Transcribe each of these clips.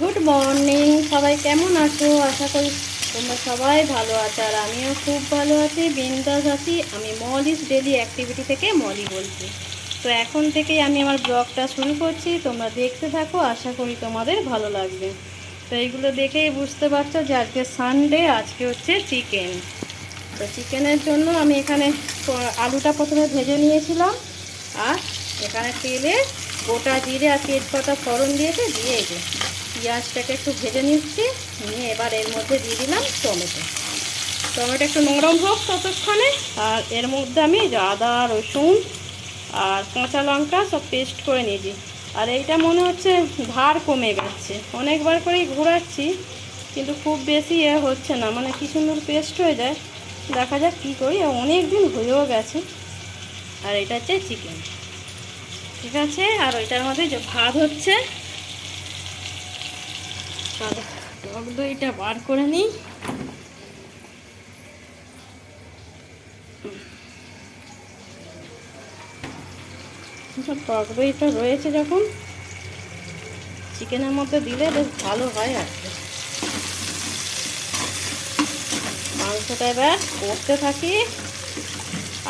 Good morning সবাই কেমন আছো? আশা করি তোমরা সবাই ভালো আছো আর আমিও খুব ভালো আছি। বিন্দাস আছি। আমি মলিস ডেলি অ্যাক্টিভিটি থেকে মলি বলছি। তো এখন থেকেই আমি আমার ব্লগটা শুরু করছি। তোমরা দেখতে থাকো, আশা করি তোমাদের ভালো লাগবে। তো এইগুলো দেখেই বুঝতে পারছ যে আজকে সানডে আজকে হচ্ছে চিকেন তো চিকেনের জন্য আমি এখানে আলুটা প্রথমে ভেজে নিয়েছিলাম আর এখানে তেলে গোটা জিরে আর তেজপাতা ফোড়ন দিয়েছে, দিয়ে পেঁয়াজটাকে একটু ভেজে নিচ্ছি। নিয়ে এবার এর মধ্যে দিয়ে দিলাম টমেটো। টমেটো একটু নরম হোক ততক্ষণে, আর এর মধ্যে আমি আদা, রসুন আর কাঁচা লঙ্কা সব পেস্ট করে নিয়েছি। আর এইটা মনে হচ্ছে ধার কমে গেছে। অনেকবার করেই ঘোরাচ্ছি, কিন্তু খুব বেশি এ হচ্ছে না। মানে কি সুন্দর পেস্ট হয়ে যায়। দেখা যাক কী করি। অনেক দিন হয়েও গেছে। আর এটা হচ্ছে চিকেন। ঠিক আছে? আর ওইটার মধ্যে যে ভাত হচ্ছে চলো, টক দইটা বার করে নিই। টক দইটা রয়েছে যখন। চিকেনের মধ্যে দিলে বেশ ভালো হয় আর কি। মাংসটা এবার করতে থাকি।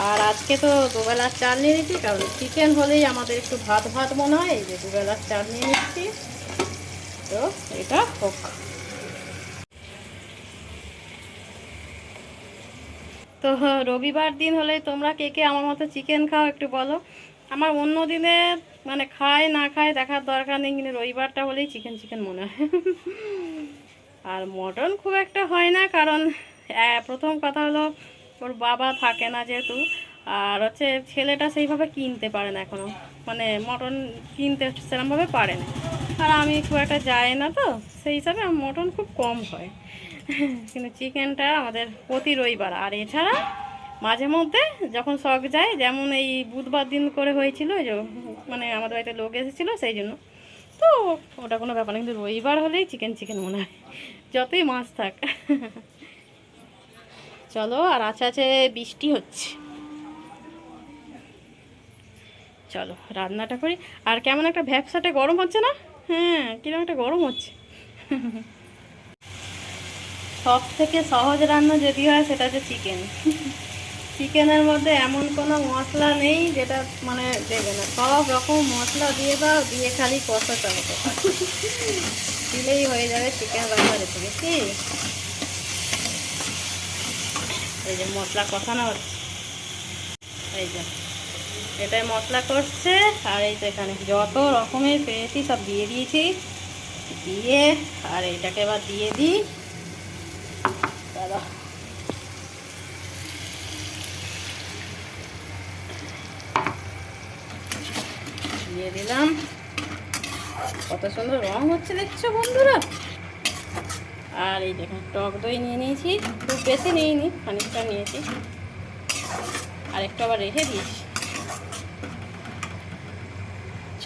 আর আজকে তো দুবেলার চাল নিয়ে নিচ্ছি কারণ চিকেন হলেই আমাদের একটু ভাত ভাত মনে হয়, এই যে দুবেলার চাল নিয়ে নিচ্ছি। তো এটা হোক। তো রবিবার দিন হলে তোমরা কে কে আমার মতো চিকেন খাও একটু বলো। আমার অন্য দিনে মানে খায় না খায় দেখার দরকার নেই, কিন্তু রবিবারটা হলেই চিকেন চিকেন মনে হয়। আর মটন খুব একটা হয় না, কারণ প্রথম কথা হলো ওর বাবা থাকে না যেহেতু, আর হচ্ছে ছেলেটা সেইভাবে কিনতে পারে না এখনও মানে মটন কিনতে সেরকমভাবে পারে না। আর আমি খুব একটা যাই না তো, সেই হিসাবে মটন খুব কম হয়। কিন্তু চিকেনটা আমাদের প্রতি রবিবার। আর এছাড়া মাঝে মধ্যে যখন শখ যায়, যেমন এই বুধবার দিন করে হয়েছিল যে মানে আমাদের বাড়িতে লোক এসেছিল, সেই জন্য। তো ওটা কোনো ব্যাপার না, কিন্তু রবিবার হলেই চিকেন চিকেন মনে হয়, যতই মাছ থাক। চলো, আর আছে আছে বৃষ্টি হচ্ছে। চলো, রান্নাটা করি। আর কেমন একটা ভ্যাপসাটে গরম হচ্ছে না? হ্যাঁ কীরকম একটা গরম হচ্ছে। সব থেকে সহজ রান্না যদি হয় সেটা হচ্ছে চিকেন চিকেনের মধ্যে এমন কোনো মশলা নেই যেটা মানে দেবে না। সব রকম মশলা দিয়ে দাও, দিয়ে খালি কষাতে হবে। দিলেই হয়ে যাবে চিকেন রান্না রেসিপি কি? এই যে মশলা কষানো হচ্ছে। এই যে। এটাই মশলা করছে আর এই তো এখানে যত রকমের পেয়েছি সব দিয়ে দিয়েছি। দিয়ে, আর এটাকে এবার দিয়ে দিই। দাদা। দিয়ে দিলাম। কত সুন্দর রং হচ্ছে দেখছ বন্ধুরা। আর এই দেখুন, টক দই নিয়ে নিয়েছি। খুব বেশি নিইনি, খানিকটা নিয়েছি। আর একটু আবার রেখে দিয়েছি।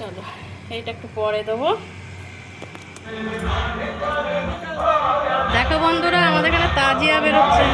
চলো এইটা একটু পরে দেবো। দেখো বন্ধুরা আমাদের এখানে তাজিয়া বেরোচ্ছে।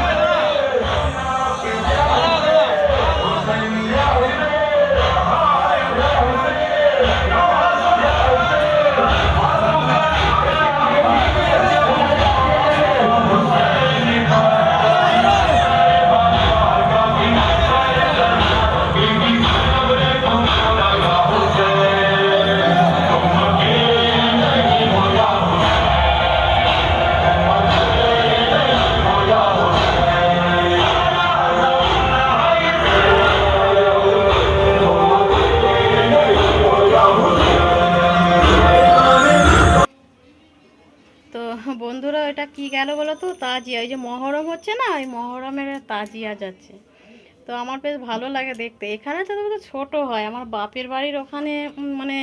তাজিয়া যাচ্ছে। তো আমার বেশ ভালো লাগে দেখতে। এখানে তো তো ছোট হয়, আমার বাপের বাড়ির ওখানে মানে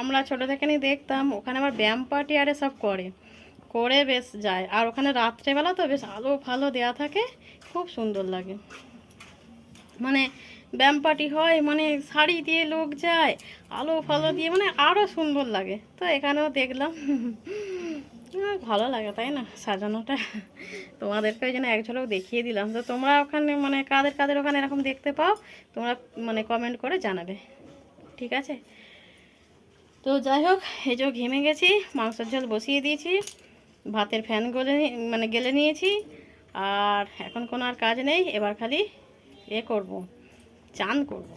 আমরা ছোটো থেকেই দেখতাম, ওখানে আমার ব্যায়াম পার্টি আরে সব করে। করে বেশ যায়। আর ওখানে রাত্রেবেলা তো বেশ আলো ফালো দেওয়া থাকে, খুব সুন্দর লাগে। মানে ব্যায়াম পার্টি হয় মানে শাড়ি দিয়ে লোক যায়, আলো ফালো দিয়ে মানে আরও সুন্দর লাগে। তো এখানেও দেখলাম। ভালো লাগে, তাই না? সাজানোটা। তোমাদেরকে ওই জন্য এক ঝলক দেখিয়ে দিলাম। তো তোমরা ওখানে মানে কাদের কাদের ওখানে এরকম দেখতে পাও, তোমরা মানে কমেন্ট করে জানাবে। ঠিক আছে? তো যাই হোক, এই যে ঘেমে গেছি, মাংসের ঝোল বসিয়ে দিয়েছি, ভাতের ফ্যান গলে মানে গেলে নিয়েছি, আর এখন কোনো আর কাজ নেই, এবার খালি এ করব, চান করব।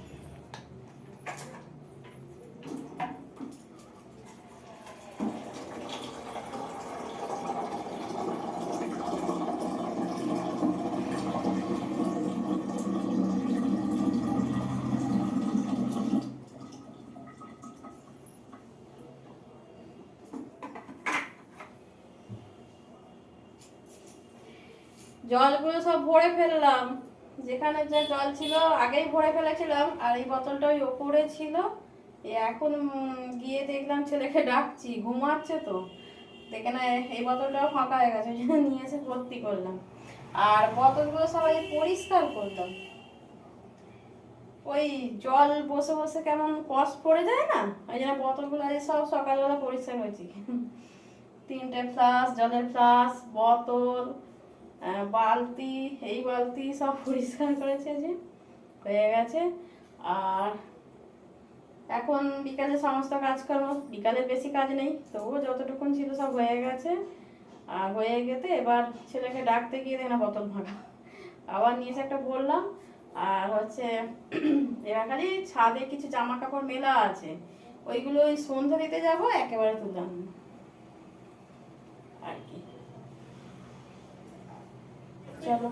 জলগুলো সব ভরে ফেললাম। যেখানে যে জল ছিল আগেই ভরে ফেলেছিলাম। আর এই বোতলটা ওই ওপরে ছিল। এখন গিয়ে দেখলাম ছেলেকে ডাকছি। ঘুমাচ্ছে তো। দেখে না, এই বোতলটাও ফাঁকা হয়ে গেছে। নিয়ে এসে ভর্তি করলাম। আর বোতলগুলো সবাই পরিষ্কার করলাম ওই জল বসে বসে কেমন কষ পড়ে যায় না? ওই জন্য বোতলগুলো সব সকালবেলা পরিষ্কার হয়েছি তিনটে ফ্লাস জলের ফ্লাস বোতল বালতি, এই বালতি সব পরিষ্কার করেছে যে, হয়ে গেছে। আর এখন বিকালে সমস্ত কাজকর্ম, বিকালে বেশি কাজ নেই, তবুও যতটুকুন ছিল সব হয়ে গেছে। আর হয়ে গেতে এবার ছেলেকে ডাকতে গিয়ে দেখি না বোতল ফাঁকা আবার নিয়ে এসে একটা বললাম, আর হচ্ছে এবার খালি ছাদে কিছু জামা কাপড় মেলা আছে, ওইগুলো ওই সন্ধ্যা দিতে যাব, একেবারে তুললাম আর কি চলো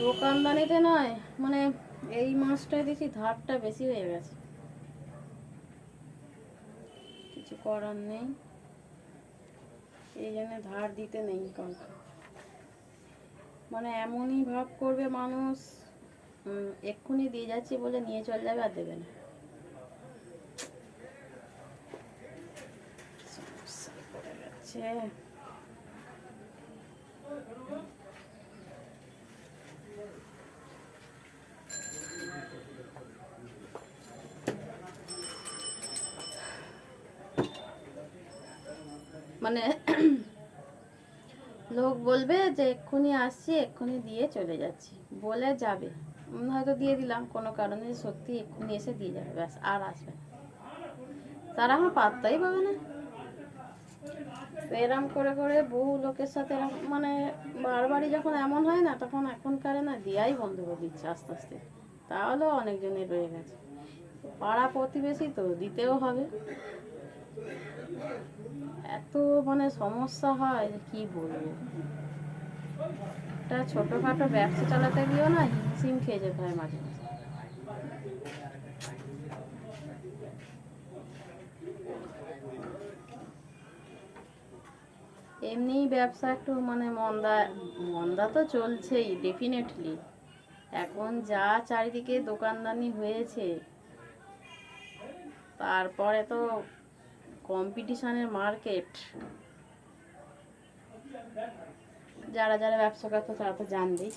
দোকানদানিতে নয় মানে এই মাছটায় দেখি ধারটা বেশি হয়ে গেছে। কিছু করার নেই। এই জন্য ধার দিতে নেই কাউকে। মানে এমনই ভাব করবে মানুষ এক্ষুনি দিয়ে যাচ্ছি বলে নিয়ে চলে যাবে আর দেবে না। সমস্যায় পড়ে গেছে। মানে লোক বলবে যে এক্ষুনি আসছি, এক্ষুনি দিয়ে চলে যাচ্ছি। বলে যাবে। হয়তো দিয়ে দিলাম, কোনো কারণে সত্যি এক্ষুনি এসে দিয়ে যাবে, ব্যাস, আর আসবে। তারা আমার পাত্তাই পাবে না। এরম করে করে বহু লোকের সাথে মানে বারবারই যখন এমন হয় না, তখন এখনকার না দেয়াই বন্ধ করে দিচ্ছে আস্তে আস্তে। তাহলেও অনেকজনের রয়ে গেছে। পাড়া প্রতিবেশী তো দিতেও হবে। এত মানে সমস্যা হয় কি বলব? একটা ছোটখাটো ব্যবসা চালাতে গিয়েও না হিমসিম খেয়ে যেতে হয় মাঝে মাঝে। এমনি ব্যবসা একটু মানে মন্দা মন্দা তো চলছেই ডেফিনেটলি এখন যা চারিদিকে দোকানদানি হয়েছে, তারপরে তো কম্পিটিশনের মার্কেট। যারা যারা ব্যবসা করতো তারা তো জানবেই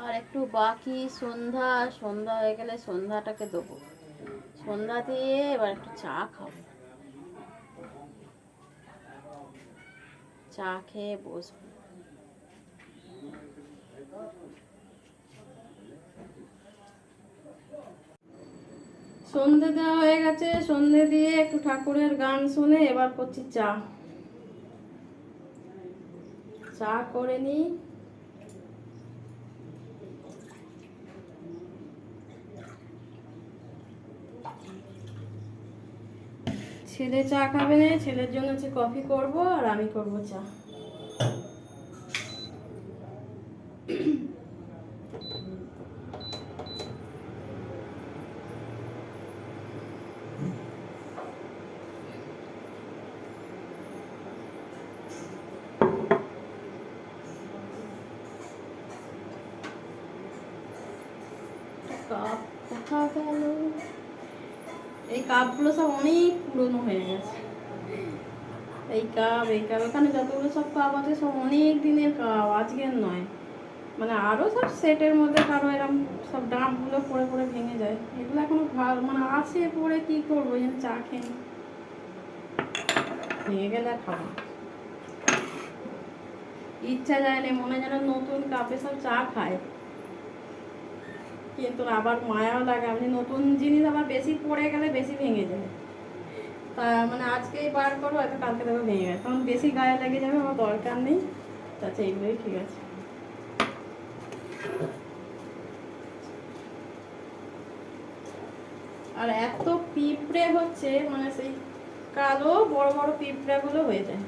আর একটু বাকি সন্ধ্যা সন্ধ্যা হয়ে গেলে সন্ধ্যাটাকে দেবো। সন্ধ্যা দিয়ে এবার একটু চা খাব। চা খেয়ে বসবো। সন্ধে দেওয়া হয়ে গেছে, সন্ধে দিয়ে একটু ঠাকুরের গান শুনে এবার করছি চা। চা করে নিই ছেলে চা খাবে না, ছেলের জন্য হচ্ছে কফি করব আর আমি করব চা। কাপ কোথা গেল। এই কাপগুলো সব অনেক পুরনো হয়ে গেছে। এই কাপ এই কাপ, এখানে যতগুলো সব কাপ আছে, সব অনেক দিনের কাপ, আজকের নয়। মানে আরও সব সেটের মধ্যে কারও এরকম সব ডাবগুলো পড়ে পড়ে ভেঙে যায়। এগুলো এখনও ভালো মানে আছে পড়ে, কি করব যেন চা খেয়ে। ভেঙে গেলে আর খাব ইচ্ছা যায় না, মনে যেন নতুন কাপে সব চা খায়। কিন্তু আবার মায়াও লাগে? আপনি নতুন জিনিস আবার বেশি পড়ে গেলে বেশি ভেঙে যায়। তা মানে আজকেই বার করো, হয়তো কালকে দেখো ভেঙে গেছে তখন বেশি গায়ে লেগে যাবে, আমার দরকার নেই। তাতে এইগুলোই ঠিক আছে। আর এত পিঁপড়ে হচ্ছে মানে সেই কালো বড় বড় পিঁপড়াগুলো হয়ে যায়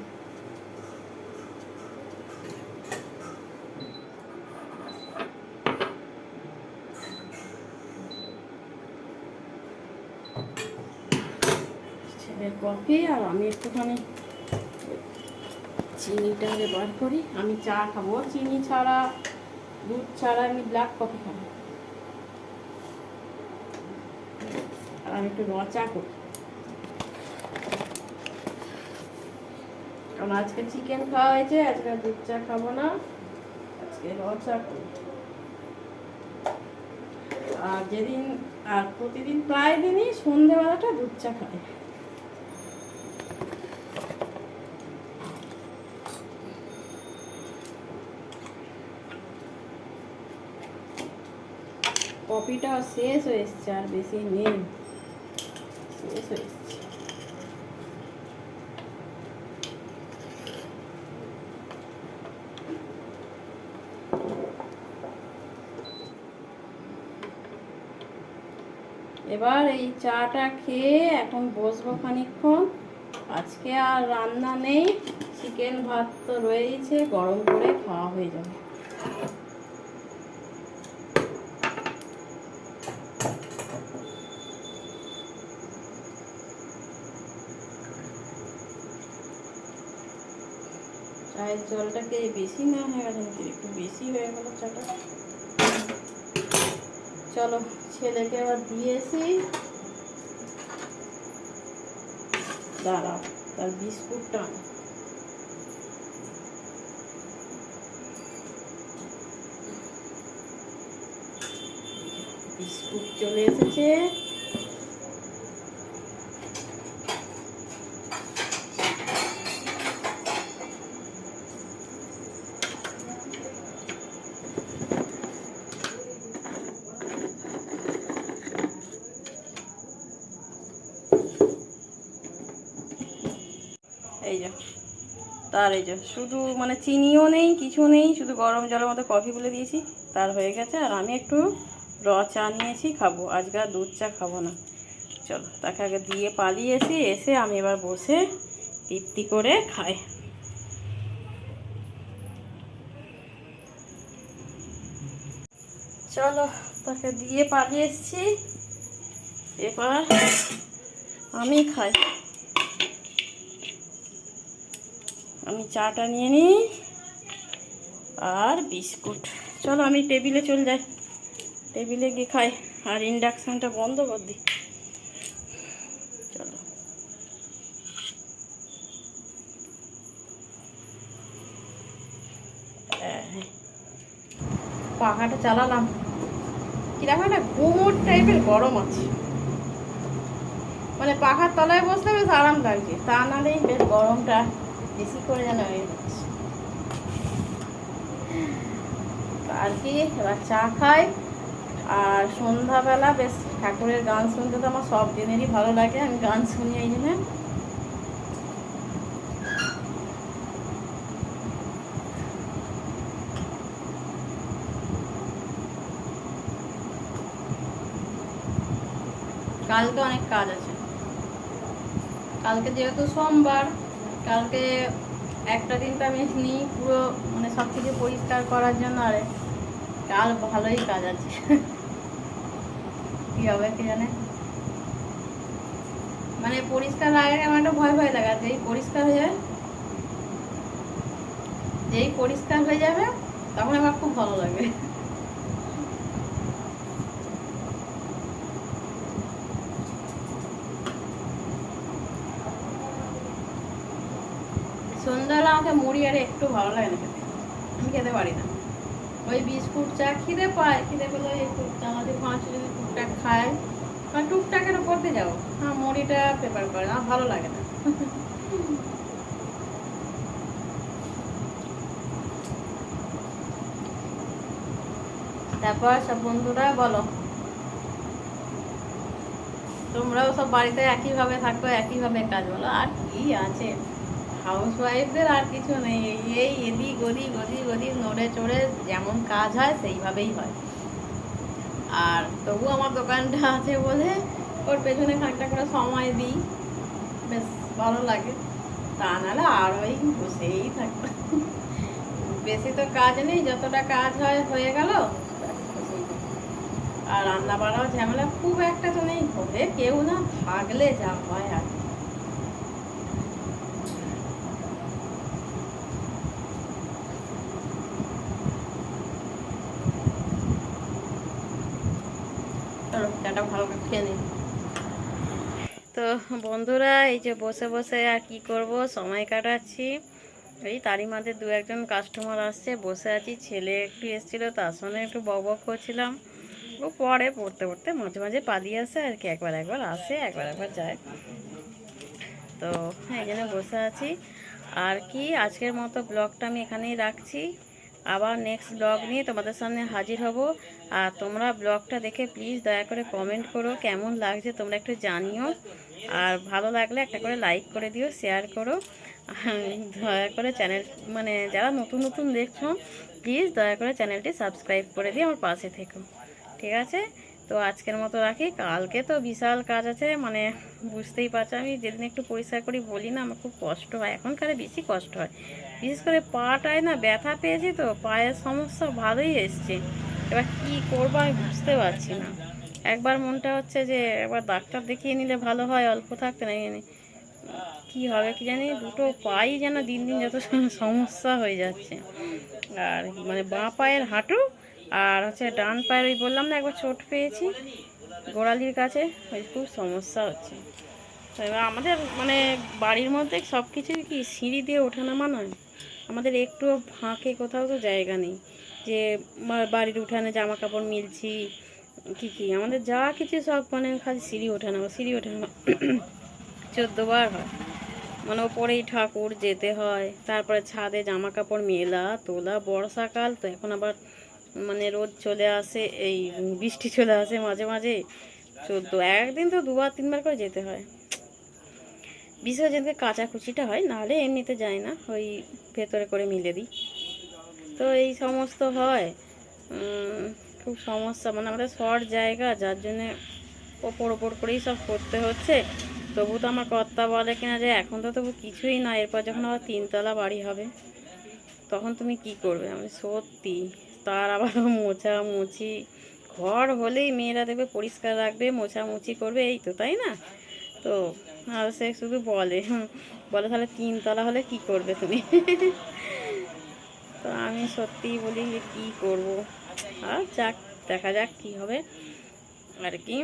ছেলের কফি আর আমি একটুখানি চিনিটা বার করি। আমি চা খাব। চিনি ছাড়া, দুধ ছাড়া আমি ব্ল্যাক কফি খাব। আর আমি একটু র চা করি। কারণ আজকে চিকেন খাওয়া হয়েছে, আজকে দুধ চা খাব না। আজকে র চা করি। আর যেদিন, আর প্রতিদিন প্রায় দিনই সন্ধেবেলাটা দুধ চা খাই। কপিটা শেষ হয়ে এসছে, আর বেশি নেই। শেষ হয়ে এসছে। এবার এই চাটা খেয়ে এখন বসবো খানিকক্ষণ। আজকে আর রান্না নেই, চিকেন ভাত তো রয়েছে গরম করে খাওয়া হয়ে যাবে চায়ের জলটাকে বেশি না হয়ে গেছে? একটু বেশি হয়ে গেল চাটা? চলো, ছেলেকে আবার দিয়েছি। দাঁড়াও তার বিস্কুটটা। বিস্কুট চলে এসেছে এই যে তার এই যে শুধু মানে চিনিও নেই, কিছু নেই, শুধু গরম জলের মধ্যে কফি বলে দিয়েছি, তার হয়ে গেছে। আর আমি একটু র চা নিয়েছি, খাব। আজকে আর দুধ চা খাব না। চলো, তাকে আগে দিয়ে পালিয়েছি এসে আমি এবার বসে তৃপ্তি করে খাই। চলো, তাকে দিয়ে পালিয়ে এসছি। এবার আমি খাই। আমি চাটা নিয়ে নিই আর বিস্কুট। চলো আমি টেবিলে চলে যাই। টেবিলে গিয়ে খাই আর ইন্ডাকশানটা বন্ধ কর দিই চলো। এই, পাখাটা চালালাম। কীরকম একটা ঘুমোর টাইপের গরম আছে। মানে পাখার তলায় বসলে বেশ আরাম লাগছে তা নাহলেই বেশ গরমটা বেশি করে যেন হয়ে যাচ্ছে। আর কি, এবার চা খাই। আর সন্ধ্যাবেলা বেশ ঠাকুরের গান শুনতে তো আমার সব দিনেরই ভালো লাগে, আমি গান শুনি এই জন্য। কালকে অনেক কাজ আছে। কালকে যেহেতু সোমবার কালকে একটা দিন তো আমি নিই পুরো মানে সব কিছু পরিষ্কার করার জন্য, আরে কাল ভালোই কাজ আছে। কি হবে কি জানে? মানে পরিষ্কার আগে আমার একটা ভয় ভয় লাগা, যেই পরিষ্কার হয়ে যাবে, যেই পরিষ্কার হয়ে যাবে, তখন আমার খুব ভালো লাগে সন্ধ্যাবেলা আমাকে মুড়ি আর একটু ভালো লাগে না খেতে। আমি খেতে পারি না। ওই বিস্কুট চা, খিদে পায়, খিদে পেলে একটু আমাদের পাঁচ যদি টুকটাক খায় আর টুকটাকের করতে যাও হ্যাঁ মুড়িটা প্রেফার করে, আমার ভালো লাগে না। তারপর সব বন্ধুরা বলো, তোমরাও সব বাড়িতে একইভাবে থাকো, একইভাবে কাজ বলো, আর কি আছে? হাউস ওয়াইফদের আর কিছু নেই। এই এদিক ওদিক ওদিক ওদিক নড়ে চড়ে যেমন কাজ হয়, সেইভাবেই হয়। আর তবু আমার দোকানটা আছে বলে ওর পেছনে খানিকটা করে সময় দিই। বেশ ভালো লাগে। তা নাহলে আর ওই বসেই থাকবে। বেশি তো কাজ নেই, যতটা কাজ হয় হয়ে গেল আর রান্না বাড়াও ঝামেলা খুব একটা তো নেই, ঘরে কেউ না থাকলে যা হয় আর কি। চলো চাটা ভালো করে নিই তো বন্ধুরা, এই যে বসে বসে আর কি করব? সময় কাটাচ্ছি। এই তারই মাঝে দু একজন কাস্টমার আসছে, বসে আছি। ছেলে একটু এসেছিল, তার সঙ্গে একটু বক বক করছিলাম। ও পরে পড়তে পড়তে মাঝে মাঝে পালিয়ে আসে আর কি, একবার একবার আসে, একবার একবার যায়। তো জন্য বসে আছি। আর কি, আজকের মতো ব্লগটা আমি এখানেই রাখছি। আবার নেক্সট ব্লগ নিয়ে তোমাদের সামনে হাজির হব। আর তোমরা ব্লগটা দেখে প্লিজ দয়া করে কমেন্ট করো, কেমন লাগছে তোমরা একটু জানিও। আর ভালো লাগলে একটা করে লাইক করে দিও শেয়ার করো। দয়া করে চ্যানেল মানে যারা নতুন নতুন দেখছ প্লিজ দয়া করে চ্যানেলটি সাবস্ক্রাইব করে দিয়ে আমার পাশে থেকো। ঠিক আছে? তো আজকের মতো রাখি। কালকে তো বিশাল কাজ আছে মানে বুঝতেই পারছ আমি, যেদিন একটু পরিষ্কার করি বলি না, আমার খুব কষ্ট হয়, এখনকারে বেশি কষ্ট হয়। বিশেষ করে পাটায় না ব্যথা পেয়েছি তো, পায়ের সমস্যা ভালোই এসছে। এবার কি করব আমি বুঝতে পারছি না। একবার মনটা হচ্ছে যে, একবার ডাক্তার দেখিয়ে নিলে ভালো হয়, অল্প থাকতে না কি হবে কি জানি, দুটো পাই যেন দিন দিন যত সমস্যা হয়ে যাচ্ছে। আর মানে বাঁ পায়ের হাঁটু আর হচ্ছে ডান পায়ের ওই বললাম না, একবার চোট পেয়েছি। গোড়ালির কাছে, ওই খুব সমস্যা হচ্ছে। তো এবার আমাদের মানে বাড়ির মধ্যে সব কিছুই কি সিঁড়ি দিয়ে ওঠানামা নয় আমাদের একটু ফাঁকে কোথাও তো জায়গা নেই। যে বাড়ির উঠানে জামা কাপড় মিলছি, কি কি? আমাদের যা কিছু সব মানে খালি সিঁড়ি ওঠানামা সিঁড়ি ওঠানামা চোদ্দোবার হয়। মানে ওপরেই ঠাকুর যেতে হয়, তারপরে ছাদে জামা কাপড় মেলা, তোলা, বর্ষাকাল, তো এখন আবার মানে রোদ চলে আসে, এই বৃষ্টি চলে আসে মাঝে মাঝে। চোদ্দ একদিন তো দুবার, তিনবার করে যেতে হয়। বিশেষ যেদিনকে কাচাকুচিটা হয়, নাহলে এমনিতে যায় না, ওই ভেতরে করে মিলে দিই। তো এই সমস্ত হয়। খুব সমস্যা মানে আমাদের শর্ট জায়গা, যার জন্যে ওপর ওপর করেই সব করতে হচ্ছে। তবু তো আমার কর্তা বলে কিনা যে এখন তো তবু কিছুই না, এরপর যখন আবার তিনতলা বাড়ি হবে, তখন তুমি কি করবে? আমি সত্যি তার আবার মোছা মুছি ঘর হলেই মেয়েরা দেবে, পরিষ্কার রাখবে, মোছামুছি করবে, এই তো, তাই না? তো আর সে শুধু বলে বলে তাহলে তিনতলা হলে কি করবে তুমি? তো আমি সত্যিই বলি যে কী করব? আর যাক, দেখা যাক কি হবে আর কি।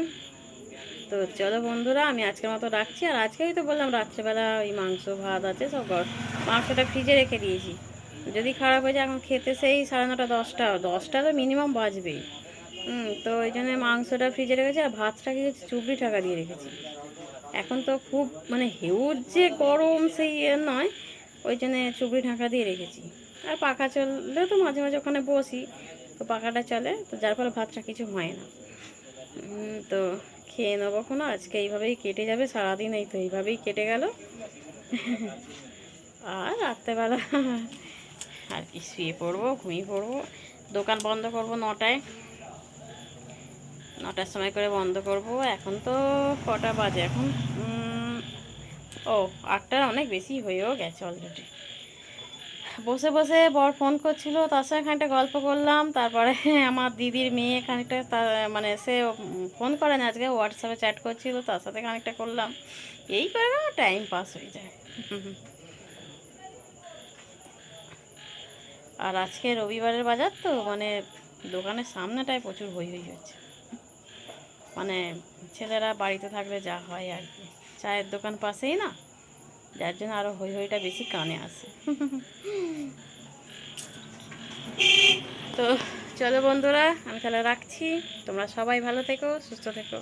তো চলো বন্ধুরা, আমি আজকের মতো রাখছি। আর আজকেই তো বললাম, রাত্রেবেলা ওই মাংস ভাত আছে, সব মাংসটা ফ্রিজে রেখে দিয়েছি। যদি খারাপ হয়ে যায়, এখন খেতে সেই সাড়ে নটা, দশটা দশটা তো মিনিমাম বাজবেই হুম, তো ওই জন্য মাংসটা ফ্রিজে রেখেছি আর ভাতটা কি চুবড়ি টাকা দিয়ে রেখেছি। এখন তো খুব মানে হেউজ যে গরম সেই নয়, ওই জন্যে চুবড়ি ঢাকা দিয়ে রেখেছি। আর পাখা চললে তো মাঝে মাঝে ওখানে বসি, তো পাখাটা চলে, তো যার ফলে ভাতটা কিছু হয় না। তো খেয়ে নেব কোনো আজকে এইভাবেই কেটে যাবে, সারাদিন এই তো এইভাবেই কেটে গেল। আর রাত্রেবেলা আর কি, শুয়ে পড়ব, ঘুমিয়ে পড়ব। দোকান বন্ধ করব নটায়। নটার সময় করে বন্ধ করব। এখন তো কটা বাজে এখন? ও, আটটার অনেক বেশি হয়েও গেছে অলরেডি বসে বসে বর ফোন করছিল, তার সঙ্গে খানিকটা গল্প করলাম। তারপরে আমার দিদির মেয়ে খানিকটা মানে সে ফোন করে না, আজকে হোয়াটসঅ্যাপে চ্যাট করছিল, তার সাথে খানিকটা করলাম। এই করে টাইম পাস হয়ে যায়। আর আজকে রবিবারের বাজার তো মানে দোকানের সামনেটায় প্রচুর হই হই হচ্ছে। মানে ছেলেরা বাড়িতে থাকলে যা হয় আর কি। চায়ের দোকান পাশেই না, যার জন্য আরও হই হইটা বেশি কানে আসে। তো চলো বন্ধুরা, আমি তাহলে রাখছি। তোমরা সবাই ভালো থেকো, সুস্থ থেকো।